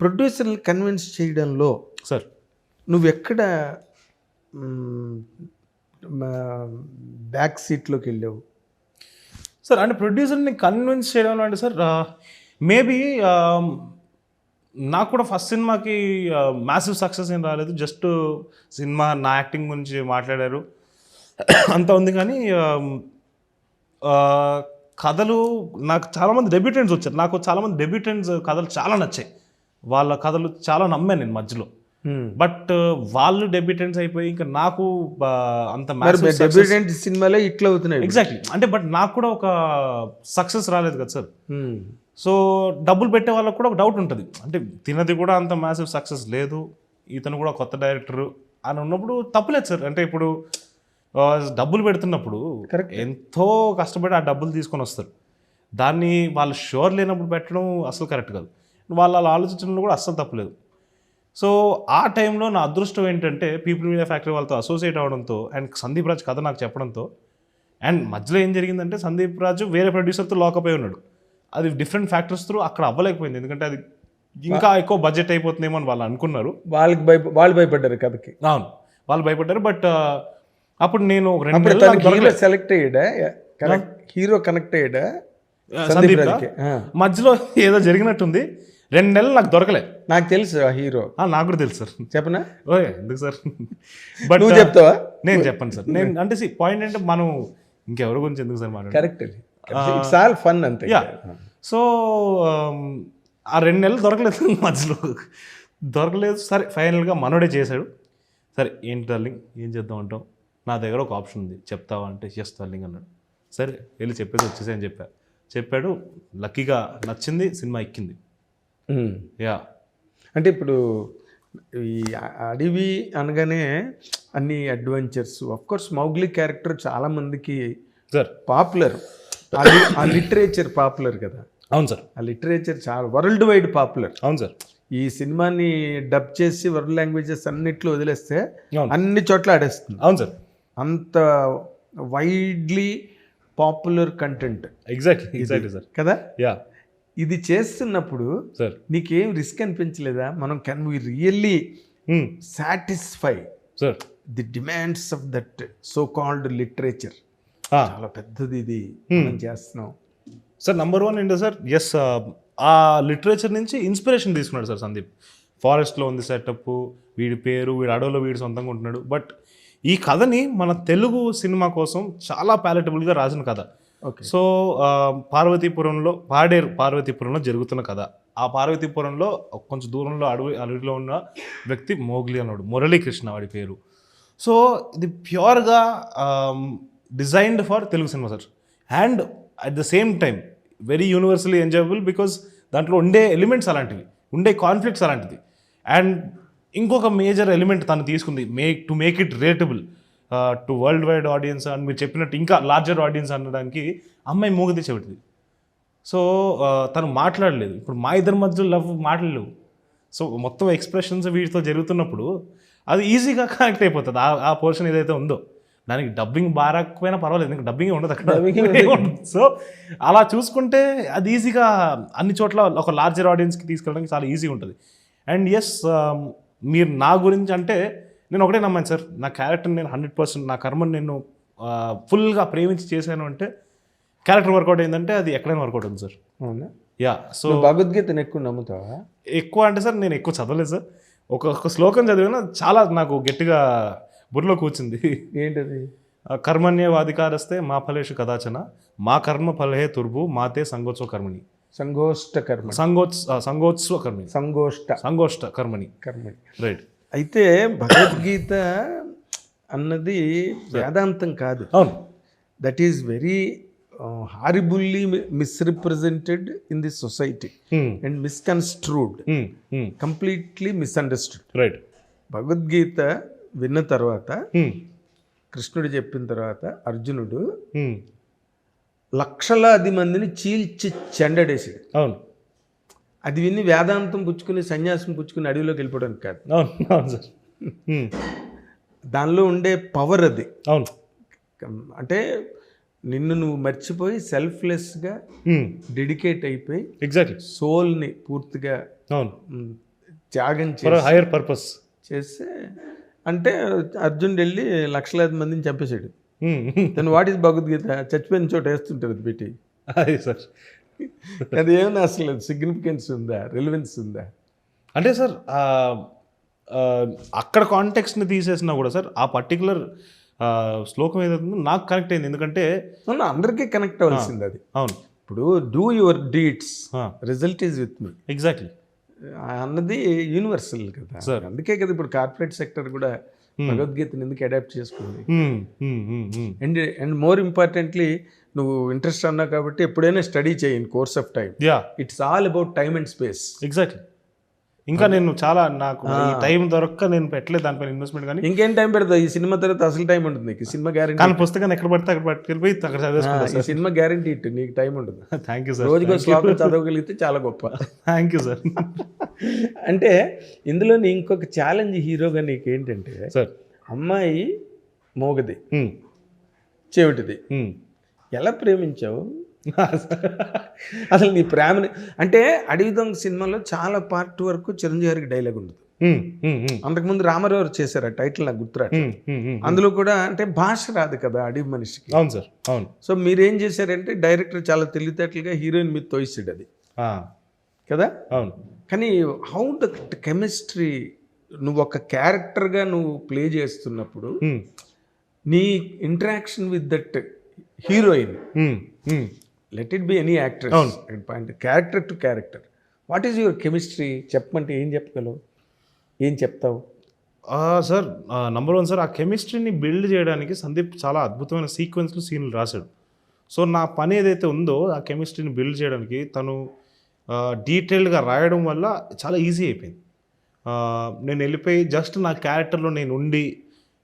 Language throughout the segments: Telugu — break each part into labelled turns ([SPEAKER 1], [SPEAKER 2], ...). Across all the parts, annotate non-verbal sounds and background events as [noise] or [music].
[SPEAKER 1] ప్రొడ్యూసర్ని కన్విన్స్ చేయడంలో
[SPEAKER 2] సార్.
[SPEAKER 1] నువ్వెక్కడ బ్యాక్ సీట్లోకి వెళ్ళావు?
[SPEAKER 2] సార్ అంటే ప్రొడ్యూసర్ని కన్విన్స్ చేయడం అంటే సార్ మేబీ నాకు కూడా ఫస్ట్ సినిమాకి మ్యాసివ్ సక్సెస్ ఏం రాలేదు. జస్ట్ సినిమా నా యాక్టింగ్ గురించి మాట్లాడారు. అంత ఉంది కానీ కథలు నాకు చాలామంది డెబ్యూటెంట్స్ వచ్చారు. నాకు చాలామంది డెబ్యూటెంట్స్ కథలు చాలా నచ్చాయి. వాళ్ళ కథలు చాలా నమ్మాను నేను మధ్యలో. బట్ వాళ్ళు డెబ్యూటెంట్స్ అయిపోయి ఇంకా నాకు అంత
[SPEAKER 1] డెబ్యూటెంట్ సినిమాలే ఇట్లా అవుతున్నాయి
[SPEAKER 2] ఎగ్జాక్ట్లీ అంటే బట్ నాకు కూడా ఒక సక్సెస్ రాలేదు కదా సార్. సో డబ్బులు పెట్టే వాళ్ళకి కూడా ఒక డౌట్ ఉంటుంది. అంటే తినది కూడా అంత మ్యాసివ్ సక్సెస్ లేదు. ఇతను కూడా కొత్త డైరెక్టర్ అని ఉన్నప్పుడు తప్పులేదు సార్. అంటే ఇప్పుడు డబ్బులు పెడుతున్నప్పుడు. ఎంతో కష్టపడి ఆ డబ్బులు తీసుకొని వస్తారు. దాన్ని వాళ్ళు షోర్ లేనప్పుడు పెట్టడం అసలు కరెక్ట్ కాదు. వాళ్ళు అలా ఆలోచించడంలో కూడా అస్సలు తప్పులేదు. సో ఆ టైంలో నా అదృష్టం ఏంటంటే పీపుల్ మీడియా ఫ్యాక్టరీ వాళ్ళతో అసోసియేట్ అవడంతో అండ్ సందీప్ రాజ్ కథ నాకు చెప్పడంతో అండ్ మధ్యలో ఏం జరిగిందంటే సందీప్ రాజు వేరే ప్రొడ్యూసర్తో లాకప్ అయి ఉన్నాడు. అది డిఫరెంట్ ఫ్యాక్టర్స్ త్రూ అక్కడ అవ్వలేకపోయింది. ఎందుకంటే అది ఇంకా ఎక్కువ బడ్జెట్ అయిపోతుందేమో అని వాళ్ళు అనుకున్నారు.
[SPEAKER 1] వాళ్ళకి భయ వాళ్ళు భయపడ్డారు కథకి.
[SPEAKER 2] అవును. వాళ్ళు భయపడ్డారు బట్ అప్పుడు నేను రెండు.
[SPEAKER 1] సెలెక్ట్ అయ్యాడా? హీరో కనెక్ట్ అయ్యాడా? సందీప్.
[SPEAKER 2] మధ్యలో ఏదో జరిగినట్టుంది. రెండు నెలలు నాకు దొరకలే
[SPEAKER 1] నాకు తెలుసు ఆ హీరో.
[SPEAKER 2] నాకు కూడా తెలుసు సార్.
[SPEAKER 1] చెప్పనా?
[SPEAKER 2] ఓకే ఎందుకు సార్? బట్
[SPEAKER 1] నువ్వు చెప్తావా?
[SPEAKER 2] నేను చెప్పను సార్. నేను అంటే పాయింట్ అంటే మనం ఇంకెవరి గురించి ఎందుకు సార్ మాట్లాడాలి
[SPEAKER 1] కరెక్ట్ ఇట్స్ ఆల్ ఫన్ అంతే.
[SPEAKER 2] యా సో um, ఆ రెండు నెలలు దొరకలేదు [laughs] మధ్యలో. దొరకలేదు. సరే ఫైనల్గా మనోడే చేశాడు. సరే ఏంటి డార్లింగ్? ఏం చేద్దాం అంటాం నా దగ్గర ఒక ఆప్షన్ ఉంది. చెప్తావా అంటే ఎస్ డార్లింగ్ అన్నాడు. సరే వెళ్ళి చెప్పేసి వచ్చేసి అని చెప్పా. చెప్పాడు లక్కీగా నచ్చింది సినిమా ఎక్కింది. యా.
[SPEAKER 1] అంటే ఇప్పుడు ఈ అడవి అనగానే అన్ని అడ్వెంచర్స్ కోర్స్ మౌగ్లీ క్యారెక్టర్ చాలా మందికి
[SPEAKER 2] సార్
[SPEAKER 1] పాపులర్ ఆ లిటరేచర్ పాపులర్ కదా.
[SPEAKER 2] అవును సార్
[SPEAKER 1] ఆ లిటరేచర్ చాలా వరల్డ్ వైడ్ పాపులర్
[SPEAKER 2] అవును సార్
[SPEAKER 1] ఈ సినిమాని డబ్ చేసి వరల్డ్ లాంగ్వేజెస్ అన్నిట్లో వదిలేస్తే అన్ని చోట్ల ఆడేస్తుంది.
[SPEAKER 2] అవును సార్
[SPEAKER 1] అంత widely popular content
[SPEAKER 2] exactly exactly sir
[SPEAKER 1] కదా?
[SPEAKER 2] యా.
[SPEAKER 1] ఇది చేస్తున్నప్పుడు
[SPEAKER 2] సార్
[SPEAKER 1] నీకేం రిస్క్ అనిపించలేదా? మనం can we really satisfy
[SPEAKER 2] sir
[SPEAKER 1] the demands of that so called literature చాలా పెద్దది ఇది. మనం చేస్తున్నాం.
[SPEAKER 2] సార్ నంబర్ వన్ ఏంటో సార్ ఎస్ ఆ లిటరేచర్ నుంచి ఇన్స్పిరేషన్ తీసుకున్నాడు సార్ సందీప్. ఫారెస్ట్లో ఉంది సెటప్ వీడి పేరు వీడి అడవిలో వీడి సొంతంగా ఉంటున్నాడు. బట్ ఈ కథని మన తెలుగు సినిమా కోసం చాలా ప్యాలెటబుల్గా రాసిన కథ. సో పార్వతీపురంలో పాడేరు పార్వతీపురంలో జరుగుతున్న కథ. ఆ పార్వతీపురంలో కొంచెం దూరంలో అడవి అడవిలో ఉన్న వ్యక్తి మోగ్లీ అన్నాడు. మురళీకృష్ణ వాడి పేరు. సో ఇది ప్యూర్గా designed for Telugu cinema sir. And at the same time very universally enjoyable because దాంట్లో ఉండే ఎలిమెంట్స్ అలాంటివి ఉండే కాన్ఫ్లిక్ట్స్ అలాంటిది. అండ్ ఇంకొక మేజర్ ఎలిమెంట్ తను తీసుకుంది make to make it relatable. To world wide audience అని మీరు చెప్పినట్టు ఇంకా లార్జర్ ఆడియన్స్ అనడానికి అమ్మాయి మూగది చెబుతుంది సో తను మాట్లాడలేదు. ఇప్పుడు మా ఇద్దరి మధ్య లవ్ మాట్లాడలేవు. సో మొత్తం ఎక్స్ప్రెషన్స్ వీటితో జరుగుతున్నప్పుడు అది ఈజీగా కనెక్ట్ అయిపోతుంది. ఆ ఆ పోర్షన్ ఏదైతే ఉందో. దానికి డబ్బింగ్ బారాకపోయినా పర్వాలేదు. ఇంకా డబ్బింగ్ ఉండదు అక్కడ. సో [laughs] అలా చూసుకుంటే అది ఈజీగా అన్ని చోట్ల ఒక లార్జర్ ఆడియన్స్కి తీసుకెళ్ళడానికి చాలా ఈజీ ఉంటుంది. అండ్ ఎస్ మీరు నా గురించి అంటే నేను ఒకటే నమ్మాను సార్. నా క్యారెక్టర్ నేను హండ్రెడ్ పర్సెంట్ నా కర్మని నేను ఫుల్గా ప్రేమించి చేశాను అంటే క్యారెక్టర్ వర్కౌట్ అయిందంటే అది ఎక్కడైనా వర్కౌట్ ఉంది సార్.
[SPEAKER 1] అవునా?
[SPEAKER 2] యా సో
[SPEAKER 1] భగవద్గీతను ఎక్కువ నమ్ముతావా?
[SPEAKER 2] ఎక్కువ అంటే సార్ నేను ఎక్కువ చదవలేదు సార్. ఒక ఒక శ్లోకం చదివినా చాలా నాకు గట్టిగా బుర్రలో కూర్చుంది.
[SPEAKER 1] ఏంటది?
[SPEAKER 2] కర్మణ్యవాధికారస్తే మా ఫలేషు కదాచన మా కర్మ ఫలహే తుర్భు మాతే సంగోత్సవ కర్మణి.
[SPEAKER 1] సంగోష్ట కర్మ
[SPEAKER 2] సంగోత్స సంగోత్సవ కర్మణి.
[SPEAKER 1] సంగోష్ట.
[SPEAKER 2] సంగోష్ట కర్మణి.
[SPEAKER 1] కర్మ
[SPEAKER 2] రైట్
[SPEAKER 1] అయితే భగవద్గీత అన్నది వేదాంతం కాదు.
[SPEAKER 2] అవును.
[SPEAKER 1] That is very horribly misrepresented in the society and misconstrued completely misunderstood
[SPEAKER 2] right
[SPEAKER 1] Bhagavad Gita విన్న తర్వాత కృష్ణుడు చెప్పిన తర్వాత అర్జునుడు లక్షలాది మందిని చీల్చి చెండడేసాడు
[SPEAKER 2] అవును.
[SPEAKER 1] అది విని వేదాంతం పుచ్చుకుని సన్యాసం పుచ్చుకుని అడవిలోకి వెళ్ళిపోవడానికి కాదు.
[SPEAKER 2] అవును అవును సార్.
[SPEAKER 1] దానిలో ఉండే పవర్ అది.
[SPEAKER 2] అవును.
[SPEAKER 1] అంటే నిన్ను నువ్వు మర్చిపోయి సెల్ఫ్లెస్గా డెడికేట్ అయిపోయి
[SPEAKER 2] ఎగ్జాక్ట్లీ
[SPEAKER 1] సోల్ని పూర్తిగా
[SPEAKER 2] అవును.
[SPEAKER 1] త్యాగం చేసి
[SPEAKER 2] హైయర్ పర్పస్
[SPEAKER 1] చేస్తే అంటే అర్జున్ వెళ్ళి లక్షలాది మందిని చంపేశాడు. దాని వాట్ ఈస్ భగవద్గీత చచ్చిపోయిన చోట వేస్తుంటారు అది పెట్టి.
[SPEAKER 2] అది సార్.
[SPEAKER 1] అది ఏమైనా అసలు సిగ్నిఫికెన్స్ ఉందా? రిలవెన్స్ ఉందా?
[SPEAKER 2] అంటే సార్ అక్కడ కాంటెక్స్ని తీసేసినా కూడా సార్ ఆ పర్టికులర్ శ్లోకం ఏదైతే నాకు కనెక్ట్ అయింది. ఎందుకంటే
[SPEAKER 1] అందరికీ కనెక్ట్ అవ్వాల్సింది అది.
[SPEAKER 2] అవును.
[SPEAKER 1] ఇప్పుడు do your deeds result is with me
[SPEAKER 2] exactly
[SPEAKER 1] అన్నది యూనివర్సల్ కదా.
[SPEAKER 2] Sir.
[SPEAKER 1] అందుకే కదా ఇప్పుడు కార్పొరేట్ సెక్టర్ కూడా భగవద్గీతని ఎందుకు అడాప్ట్ చేసుకుంది? అండ్ అండ్ మోర్ ఇంపార్టెంట్లీ నువ్వు ఇంట్రెస్ట్ అన్నావు కాబట్టి ఎప్పుడైనా స్టడీ చేయి in course of time it's all about time and space.
[SPEAKER 2] Exactly ఇంకా నేను చాలా నాకు ఈ టైం దొరక్క నేను పెట్టలేదు దానిపైన ఇన్వెస్ట్మెంట్ కానీ.
[SPEAKER 1] ఇంకేం టైం పెడతావు? ఈ సినిమా తర్వాత అసలు టైం ఉంటుంది నీకు? సినిమా గ్యారంటీ
[SPEAKER 2] కానీ పుస్తకాన్ని ఎక్కడ పడితే అక్కడ పట్టుకెళ్ళిపోయి అక్కడ చదివేసుకుంటా
[SPEAKER 1] ఈ సినిమా గ్యారంటీ ఇట్టు నీకు టైం ఉండదు
[SPEAKER 2] థ్యాంక్ యూ సార్
[SPEAKER 1] రోజుకో శ్లోకం చదవగలిగితే చాలా గొప్ప.
[SPEAKER 2] థ్యాంక్ యూ సార్
[SPEAKER 1] అంటే ఇందులో నీ ఇంకొక ఛాలెంజ్ హీరోగా నీకు ఏంటంటే
[SPEAKER 2] సార్
[SPEAKER 1] అమ్మాయి మోగది. చెవిటిది. ఎలా ప్రేమించావు? అసలు నీ ప్రేమని అంటే అడవి దొంగ సినిమాలో చాలా పార్ట్ వరకు చిరంజీవి గారికి డైలాగ్ ఉండదు. అంతకుముందు రామారావు చేశారు ఆ టైటిల్ నాకు గుర్తురా అందులో కూడా అంటే భాష రాదు కదా అడవి మనిషికి.
[SPEAKER 2] అవును సార్ అవును.
[SPEAKER 1] సో మీరేం చేశారంటే డైరెక్టర్ చాలా తెలివితేటలుగా హీరోయిన్ మీద తోయిస్తాడు అది. కదా?
[SPEAKER 2] అవును.
[SPEAKER 1] కానీ హౌ ద కెమిస్ట్రీ నువ్వు ఒక క్యారెక్టర్గా నువ్వు ప్లే చేస్తున్నప్పుడు. నీ interaction with that heroine. Let it be any actor point character to character what is your chemistry చెప్పమంటే ఏం చెప్పగలవు? ఏం చెప్తావు?
[SPEAKER 2] సార్ నంబర్ వన్ సార్ ఆ కెమిస్ట్రీని బిల్డ్ చేయడానికి సందీప్ చాలా అద్భుతమైన సీక్వెన్స్లు సీన్లు రాశాడు. సో నా పని ఏదైతే ఉందో ఆ కెమిస్ట్రీని బిల్డ్ చేయడానికి తను డీటెయిల్డ్గా రాయడం వల్ల చాలా ఈజీ అయిపోయింది. నేను వెళ్ళిపోయి జస్ట్ నా క్యారెక్టర్లో నేను ఉండి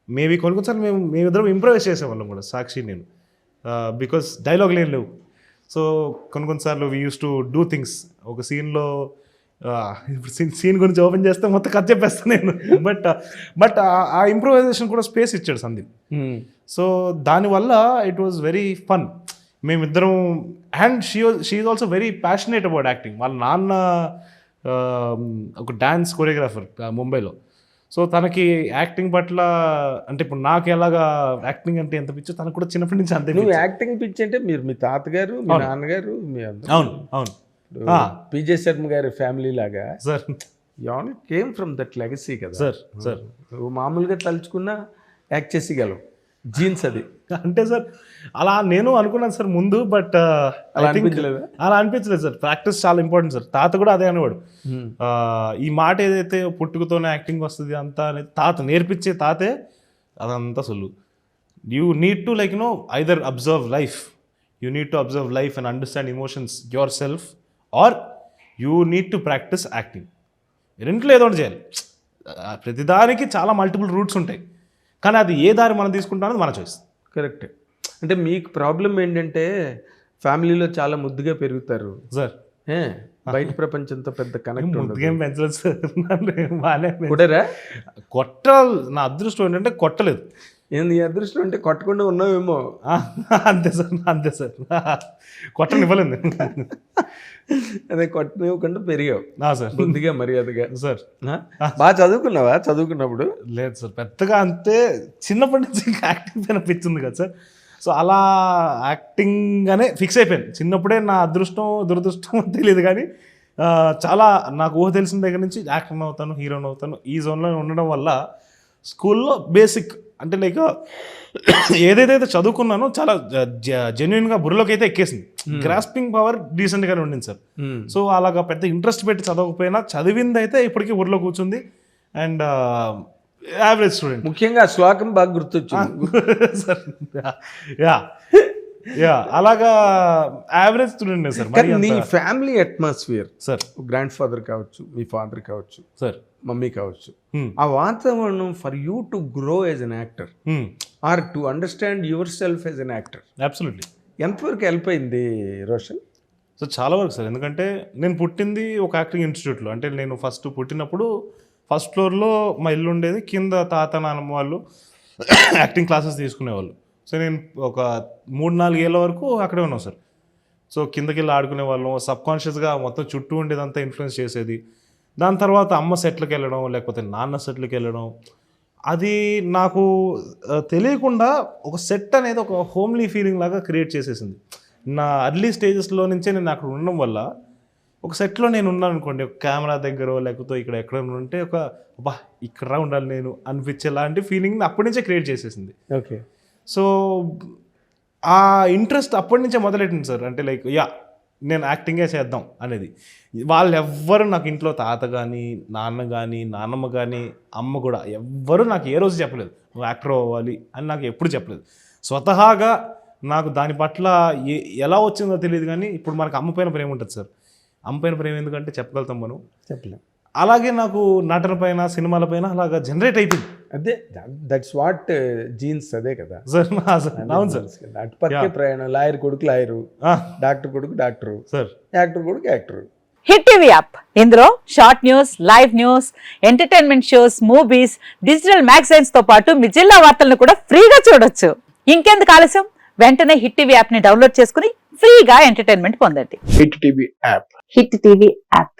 [SPEAKER 2] మేబీ కొన్ని కొన్నిసార్లు మేము మేమిద్దరం ఇంప్రూవైజ్ చేసేవాళ్ళం కూడా సాక్షి నేను. బికాస్ డైలాగ్ లేని లేవు. సో కొన్ని కొన్నిసార్లు we use to do things ఒక సీన్లో ఇప్పుడు సీన్ సీన్ గురించి ఓపెన్ చేస్తే మొత్తం కథ చెప్పేస్తాను నేను. బట్ బట్ ఆ ఇంప్రూవైజేషన్ కూడా స్పేస్ ఇచ్చాడు సందీప్. సో దానివల్ల ఇట్ వాజ్ వెరీ ఫన్ మేమిద్దరం and she she is also very passionate about acting వాళ్ళ నాన్న ఒక డ్యాన్స్ కొరియోగ్రాఫర్ ముంబైలో సో తనకి యాక్టింగ్ పట్ల అంటే ఇప్పుడు నాకు ఎలాగా యాక్టింగ్ అంటే ఎంత పిచ్చో తనకు కూడా చిన్నప్పటి నుంచి అంతే
[SPEAKER 1] నువ్వు
[SPEAKER 2] పిచ్చి.
[SPEAKER 1] యాక్టింగ్ పిచ్ అంటే మీరు మీ తాతగారు మీ నాన్నగారు మీ
[SPEAKER 2] అవును అవును.
[SPEAKER 1] పిజే శర్మ గారి ఫ్యామిలీ లాగా
[SPEAKER 2] sir.
[SPEAKER 1] And came from that legacy కదా.
[SPEAKER 2] Sir sir.
[SPEAKER 1] నువ్వు మామూలుగా తలుచుకున్నా యాక్ట్ చేసేయగలవు జీన్స్ అది. [laughs]
[SPEAKER 2] అంటే సార్ అలా నేను అనుకున్నాను సార్ ముందు బట్
[SPEAKER 1] అలా అనిపించలేదా?
[SPEAKER 2] అలా అనిపించలేదు సార్. ప్రాక్టీస్ చాలా ఇంపార్టెంట్ సార్. తాత కూడా అదే అనేవాడు. ఆ, ఈ మాట ఏదైతే పుట్టుకతోనే యాక్టింగ్ వస్తుంది అంతా అనేది తాత నేర్పించే తాతే అదంతా సొల్లు. You need to like no either observe life you need to observe life and understand emotions yourself or you need to practice acting రెంట్లో ఏదో ఒకటి చేయాలి. ప్రతిదానికి చాలా మల్టిపుల్ రూట్స్ ఉంటాయి. కానీ అది ఏ దారి మనం తీసుకుంటాం మన చాయిస్
[SPEAKER 1] కరెక్ట్. అంటే మీకు ప్రాబ్లం ఏంటంటే ఫ్యామిలీలో చాలా ముద్దుగా పెరుగుతారు.
[SPEAKER 2] సార్.
[SPEAKER 1] ఏ? బయట ప్రపంచంతో పెద్ద కనెక్ట్
[SPEAKER 2] ముద్దుగేం పెంచలేదు సార్. నన్ను బాగానే పెంచారు.
[SPEAKER 1] కొడరా
[SPEAKER 2] కొట్ట నా అదృష్టం ఏంటంటే కొట్టలేదు.
[SPEAKER 1] ఏంది అదృష్టం అంటే కొట్టకుండా ఉన్నావేమో.
[SPEAKER 2] అంతే సార్ అంతే సార్. కొట్టనివ్వలేదు
[SPEAKER 1] అదే కొట్టనివ్వకుండా పెరిగావు.
[SPEAKER 2] నా సార్.
[SPEAKER 1] బుద్ధిగా మర్యాదగా.
[SPEAKER 2] సార్?
[SPEAKER 1] బాగా చదువుకున్నావా? చదువుకున్నప్పుడు?
[SPEAKER 2] లేదు సార్ పెద్దగా అంతే చిన్నప్పటి నుంచి యాక్టింగ్ పైన పిచ్చింది కదా సార్. సో అలా యాక్టింగ్ అనే ఫిక్స్ అయిపోయాను. చిన్నప్పుడే నా అదృష్టం దురదృష్టం [laughs] తెలియదు కానీ చాలా నాకు ఊహ తెలిసిన దగ్గర నుంచి యాక్టర్ అవుతాను హీరోని అవుతాను. ఈ జోన్లో ఉండడం వల్ల స్కూల్లో బేసిక్ అంటే లైక్ ఏదైతే చదువుకున్నానో చాలా జెన్యున్గా బుర్రలోకి అయితే ఎక్కేసింది. గ్రాస్పింగ్ పవర్ డీసెంట్గానే ఉండింది సార్. సో అలాగా పెద్ద ఇంట్రెస్ట్ పెట్టి చదవకపోయినా చదివింది అయితే ఇప్పటికీ ఊర్లో కూర్చుంది. అండ్ యావరేజ్ స్టూడెంట్
[SPEAKER 1] ముఖ్యంగా శ్లోకం బాగా గుర్తొచ్చింది. [laughs]
[SPEAKER 2] సార్ యా యా అలాగా యావరేజ్ స్టూడెంట్ సార్.
[SPEAKER 1] నీ family atmosphere
[SPEAKER 2] sir.
[SPEAKER 1] Grandfather కావచ్చు మీ ఫాదర్ కావచ్చు
[SPEAKER 2] సార్.
[SPEAKER 1] మమ్మీ కావచ్చు. ఆ వాతావరణం for you to grow as an actor or to understand yourself as an actor
[SPEAKER 2] absolutely
[SPEAKER 1] ఎంతవరకు హెల్ప్ అయింది రోషన్?
[SPEAKER 2] సో చాలా వరకు సార్. ఎందుకంటే నేను పుట్టింది ఒక యాక్టింగ్ ఇన్స్టిట్యూట్లో అంటే నేను ఫస్ట్ పుట్టినప్పుడు ఫస్ట్ ఫ్లోర్లో మా ఇల్లు ఉండేది. కింద తాత నాన్నమ్మ వాళ్ళు [coughs] యాక్టింగ్ క్లాసెస్ తీసుకునేవాళ్ళు. సో నేను ఒక మూడు నాలుగు ఏళ్ళ వరకు అక్కడే ఉన్నాం సార్. సో కిందకి వెళ్ళి ఆడుకునే వాళ్ళం సబ్ కాన్షియస్గా మొత్తం చుట్టూ ఉండేదంతా ఇన్ఫ్లుయెన్స్ చేసేది. దాని తర్వాత అమ్మ సెట్లకి వెళ్ళడం లేకపోతే నాన్న సెట్లకి వెళ్ళడం. అది నాకు తెలియకుండా ఒక సెట్ అనేది ఒక హోమ్లీ ఫీలింగ్ లాగా క్రియేట్ చేసేసింది. నా అర్లీ స్టేజెస్లో నుంచే నేను అక్కడ ఉండడం వల్ల ఒక సెట్లో నేను ఉన్నాను అనుకోండి. ఒక కెమెరా దగ్గర లేకపోతే ఇక్కడ ఎక్కడ ఉంటే ఒక బా ఇక్కడ ఉండాలి నేను అనిపించే లాంటి ఫీలింగ్ అప్పటి నుంచే క్రియేట్ చేసేసింది.
[SPEAKER 1] ఓకే.
[SPEAKER 2] సో ఆ ఇంట్రెస్ట్ అప్పటి నుంచే మొదలెట్టింది సార్. అంటే లైక్ యా నేను యాక్టింగే చేద్దాం అనేది. వాళ్ళు ఎవ్వరు నాకు ఇంట్లో తాత కానీ నాన్న కానీ నాన్నమ్మ కానీ అమ్మ కూడా ఎవ్వరూ నాకు ఏ రోజు చెప్పలేదు. నువ్వు యాక్టర్ అవ్వాలి అని నాకు ఎప్పుడు చెప్పలేదు. స్వతహాగా నాకు దాని పట్ల ఏ ఎలా వచ్చిందో తెలియదు కానీ ఇప్పుడు మనకు అమ్మ పైన ప్రేమ ఉంటుంది సార్. అమ్మ పైన ప్రేమ ఎందుకంటే చెప్పగలుగుతాం మనం.
[SPEAKER 1] చెప్పలేం.
[SPEAKER 2] అలాగే నాకు నటన పైన సినిమాల పైన అలాగా జనరేట్ అయిపోయింది.
[SPEAKER 1] అదే దట్స్ వాట్ జీన్స్ అదే కదా.
[SPEAKER 2] సార్ నా- సార్ అవును సార్
[SPEAKER 1] అటుపక్కే ప్రయాణం లాయర్ కొడుకు లాయరు డాక్టర్ కొడుకు డాక్టరు
[SPEAKER 2] సార్
[SPEAKER 1] యాక్టర్ కొడుకు యాక్టరు.
[SPEAKER 3] Hit TV app. ఇందులో short news live news entertainment shows movies digital మ్యాగజైన్స్తో పాటు మీ జిల్లా వార్తలను కూడా ఫ్రీగా చూడొచ్చు. ఇంకెందుకు ఆలస్యం? వెంటనే హిట్ టీవీ యాప్ని డౌన్లోడ్ చేసుకుని ఫ్రీగా ఎంటర్టైన్మెంట్ పొందండి.
[SPEAKER 4] Hit TV app.
[SPEAKER 3] Hit TV app.